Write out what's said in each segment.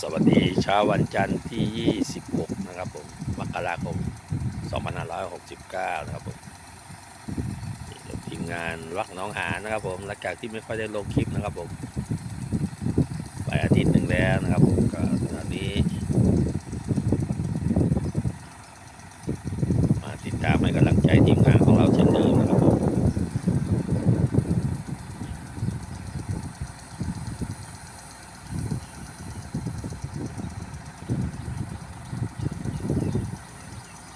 สวัสดีเช้าวันจันทร์ที่ 26 นะครับผม มกราคม 2569 นะครับผมทีมงานวักน้องหานนะครับผมหลังจากที่ไม่ค่อยได้ลงคลิปนะครับผมไปอาทิตย์หนึ่งแล้วนะครับผมก็ตอนนี้ มาติดตามให้กำลังใจทีมงานของเราเช่นเดิมนะครับผม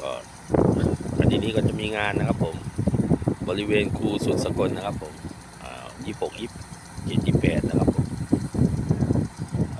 ก็อาทิตย์นี้ก็จะมีงานนะครับผม บริ เวณครูสุดสกลนะครับผมยี่หกยี่เจ็ดยี่แปดนะครับผม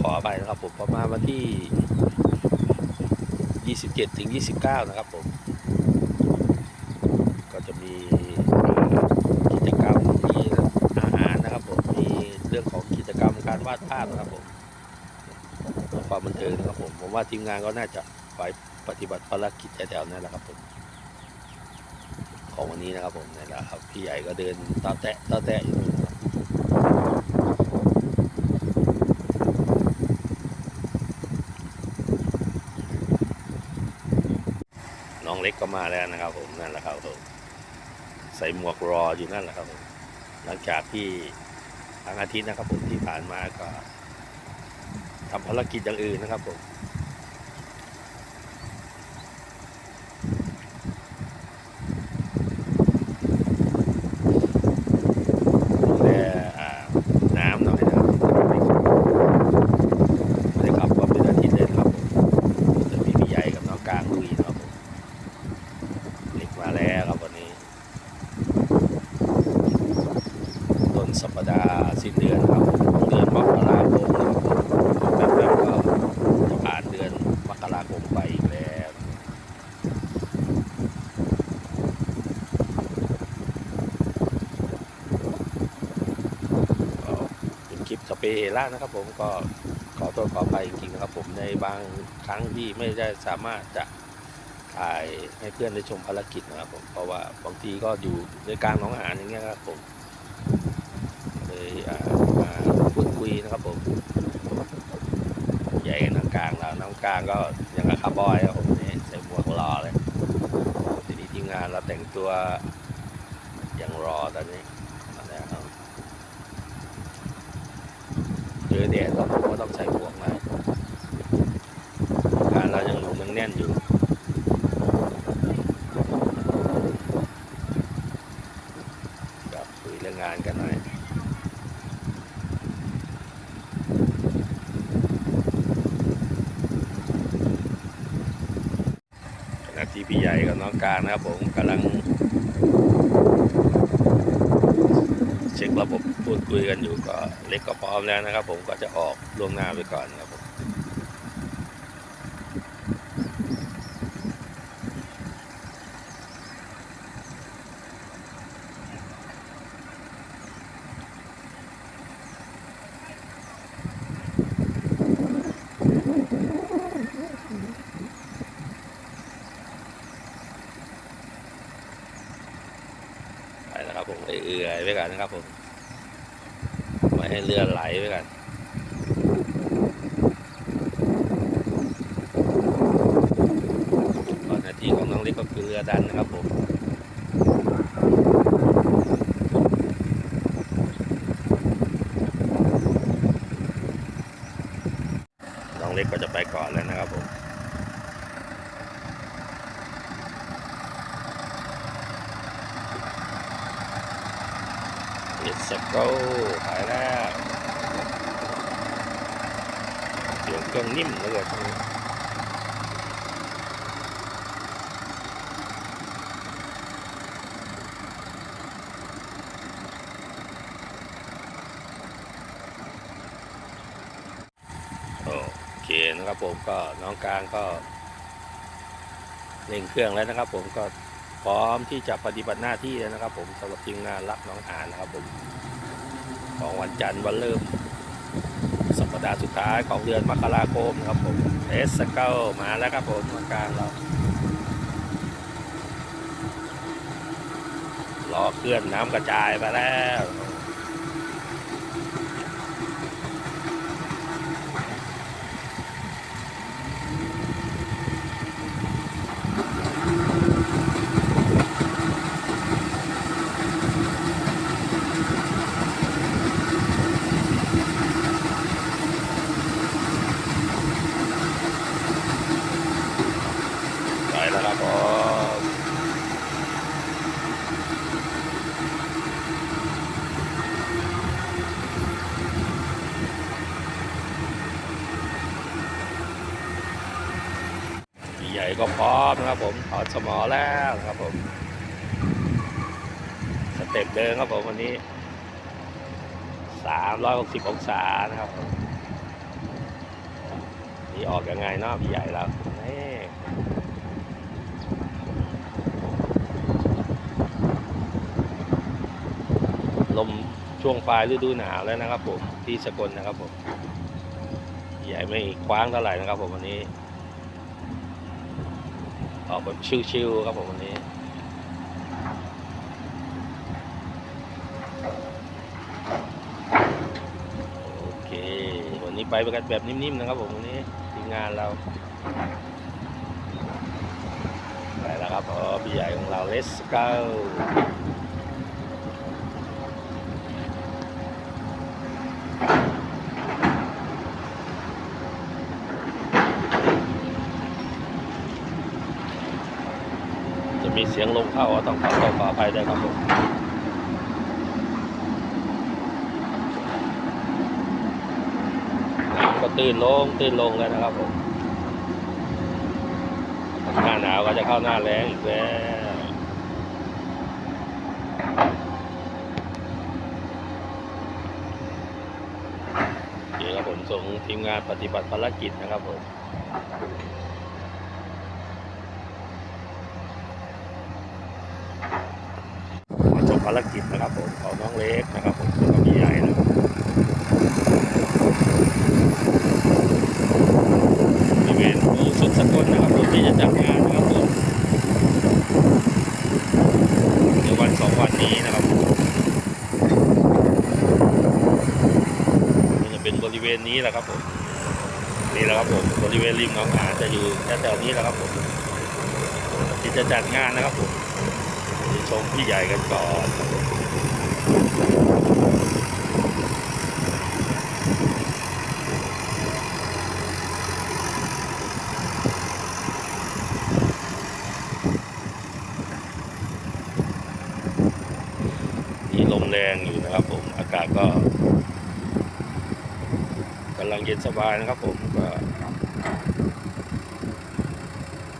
ขอไปนะครับผมประมาณวันที่ยี่สิบเจ็ดถึงยี่สิบเก้านะครับผม ก็จะมีกิจกรรมมีอาหารนะครับผม มีเรื่องของกิจกรรมการวาดภาพนะครับผมความบันเทิงนะครับผม ผมว่าทีมงานก็น่าจะไปปฏิบัติภารกิจแถวๆนั่นแหละครับผม ของวันนี้นะครับผมนี่แหละครับพี่ใหญ่ก็เดินตาแตะตาแตะอยู่นี่ครับน้องเล็กก็มาแล้วนะครับผมนั่นแหละครับผมใส่หมวกรออยู่นั่นแหละครับผมหลังจากที่ทั้งอาทิตย์นะครับผมที่ผ่านมาก็ทำภารกิจอย่างอื่นนะครับผม ดูแลอ่าน้ำหน่อยนะครับไม่ได้ขับก็เป็นอาทิตย์เลยนะครับผมจะมีพี่ใหญ่กับน้องกลางลุยนะครับผมเล็กมาแล้วครับวันนี้ ต้นสัปดาห์สิ้นเดือนครับของเดือนมกราคมนะครับผมแป๊บๆก็จะผ่านเดือนมกราคมไปอีกแล้ว ก็เป็นค ลิปสเปรย์ล่านะครับ ผมก็ขอโทษขอไปจริงๆนะครับ ผมในบางครั้งที่ไม่ได้สามารถจะถ่ายให้เพื่อนได้ชมภารกิจนะครับผมเพราะว่าบางทีก็อยู่ในกลางหน้องอาหารอย่างเงี้ยครับผมเลยมาพูดคุยนะครับผมใหญ่กับน้ำกลางเราน้ำกลางก็ยังกับคาร์บอยครับผมนี่ใส่หมวกรอเลยทีนี้ทีมงานเราแต่งตัวอย่างรอตอนนี้มาแล้วครับ เจอแดดเราก็ต้องใส่หมวกหน่อยการเรายังหนุ่มยังแน่นอยู่ครับคุยเรื่องงานกันหน่อยขณะที่พี่ใหญ่กับน้องการนะครับผมกำลัง เช็คระบบพูดคุยกันอยู่ก็เล็กก็พร้อมแล้วนะครับ ผมก็จะออกล่วงหน้าไปก่อนครับผมไปแล้วครับผมเอื่อยๆ ไปก่อนนะครับผมไม่ให้เรือไหลไปก่อนตอนหน้าที่ของน้องเล็กก็คือเรือดันนะครับผมน้องเล็กก็จะไปก่อนแล้วนะครับผม It's a go ไปแล้วเสียงเครื่องนิ่มเลยโอเคนะครับผมก็น้องกลางก็เร่งเครื่องแล้วนะครับ ผมก็พร้อมที่จะปฏิบัติหน้าที่แล้วนะครับ ผมสำหรับทีมงานรับน้องหานนะครับผม ของวันจันทร์วันเริ่ม สัปดาห์สุดท้ายของเดือนมกราคมครับผมเอสเก้ามาแล้วครับผมทางกลางเรารอเคลื่อนน้ำกระจายไปแล้ว ครับใหญ่ก็พร้อมนะครับผมถอดสมอแล้วครับผม สเต็ปเดินครับผมวันนี้สามร้อยหกสิบองศานะครับผมนี่ออกยังไงเนาะพี่ใหญ่แล้วนี่ มช่วงปลายฤดูหนาวแล้วนะครับผมที่สกลนะครับผมใหญ่ไม่คว้างเท่าไหร่นะครับผมวันนี้ออกแบบชิวๆครับผมวันนี้โอเควันนี้ไปกันแบบนิ่มๆนะครับผมวันนี้ทีมงานเราไปแล้วครับพอพี่ใหญ่ของเรา let's go เสียงลงเข้าต้องขอโทษขออภัยด้วยครับผมก็ตื้นลงตื้นลงแล้วนะครับผมหน้าหนาวก็จะเข้าหน้าแรงอีกแล้วเคครับผมส่งทีมงานปฏิบัติภารกิจนะครับผมมาจบ ภารกิจนะครับผมของน้องเล็กนะครับผมแล้วก็พี่ใหญ่นะครับบริเวณอุสุดสกลนะครับผมที่จะจัดงานนะครับผมในวันสองวันนี้นะครับมันจะเป็นบริเวณนี้แหละครับผมนี่แหละครับผมบริเวณริมหนองหานจะอยู่แถวๆนี้แหละครับผมที่จะจัดงานนะครับผม ชมพี่ใหญ่กันก่อนนี่ลมแรงอยู่นะครับผมอากาศก็กำลังเย็นสบายนะครับผมก็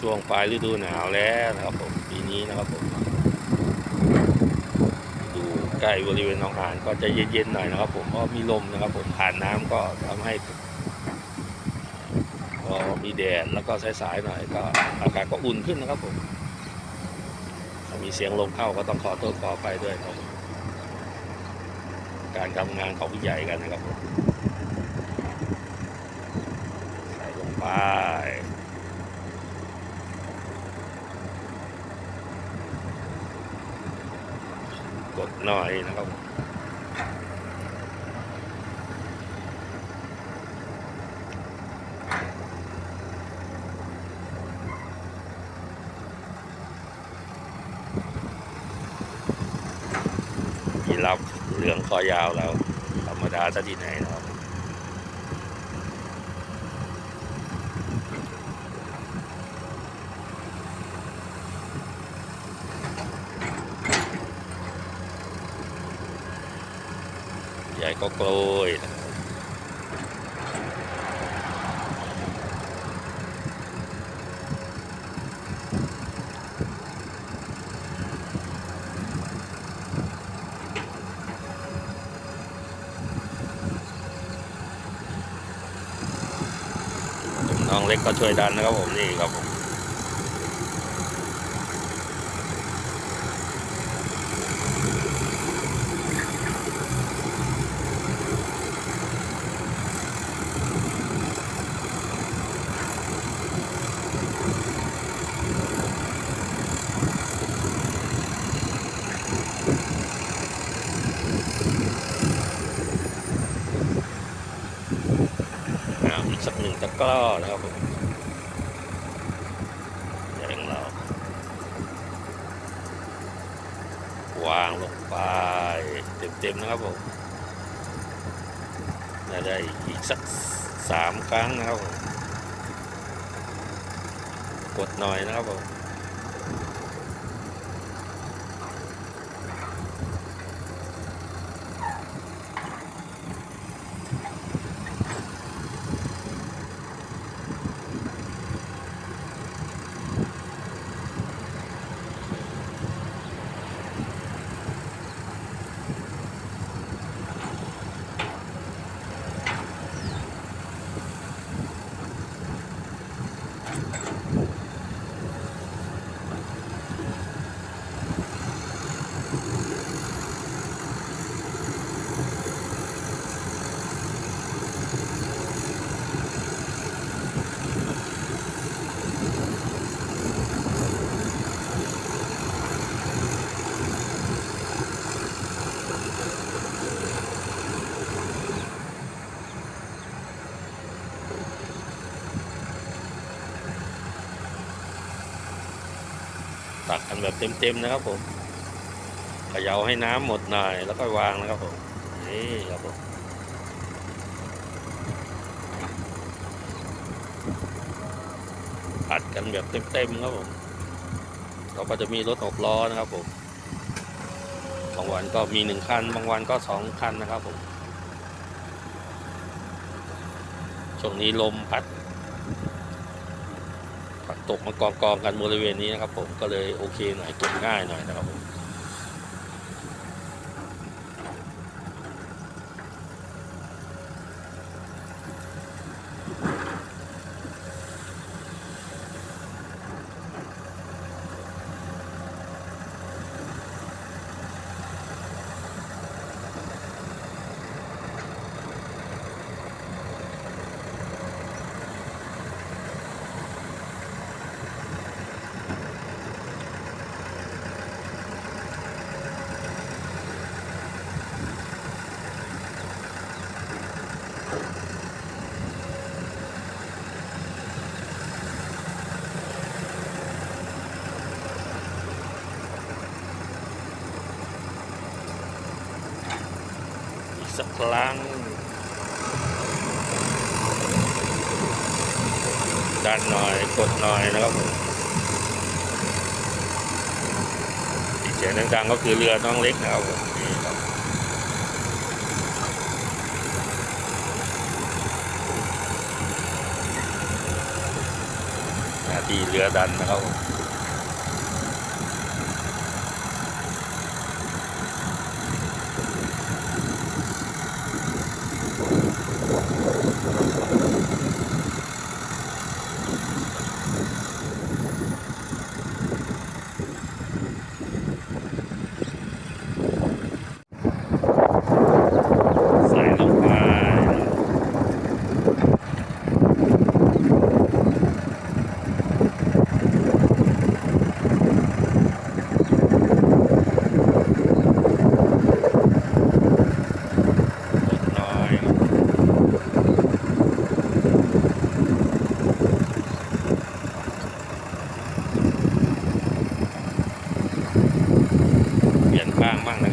ช่วงปลายฤดูหนาวแล้วนะครับผมปีนี้นะครับผม ใกล้บริเวณหนองหานก็จะเย็นๆหน่อยนะครับ ผมเพราะมีลมนะครับ ผมผ่านน้ำก็ทำให้พอมีแดดแล้วก็สายๆหน่อยก็อากาศก็อุ่นขึ้นนะครับผมถ้ามีเสียงลมเข้าก็ต้องขอโทษขอไปด้วยครับการทำงานของผู้ใหญ่กันนะครับผมใส่ลงไป กด หน่อยนะครับยีรับเหลืองคอยาวแล้วธรรมดาซะที่ไหนนะครับ ใหญ่ ก็โกรยน้องเล็กก็ช่วยดันนะครับผมนี่ครับผมอ่าอี กล้อนะครับผมอย่างเราวางลงไปเต็มๆนะครับผมน่าได้อีกสักสามครั้งนะครับผมกดหน่อยนะครับผม กันแบบเต็มๆนะครับผมเขย่าให้น้ำหมดหน่อยแล้วก็วางนะครับผมนี่ครับผมผัดกันแบบเต็มๆครับผมเราก็จะมีรถหกล้อนะครับผมบางวันก็มีหนึ่งคัน บางวันก็สองคันนะครับผมช่วงนี้ลมพัด ตกมากองกองกันบริเวณนี้นะครับผมก็เลยโอเคหน่อยเก็บง่ายหน่อยนะครับผมอีก สักครั้ง ดันหน่อย กดหน่อยนะครับอีกเสียงดังๆก็คือเรือน้องเล็กนะครับนี่ครับหน้าที่เรือดันนะครับ บ้างบ้างนะ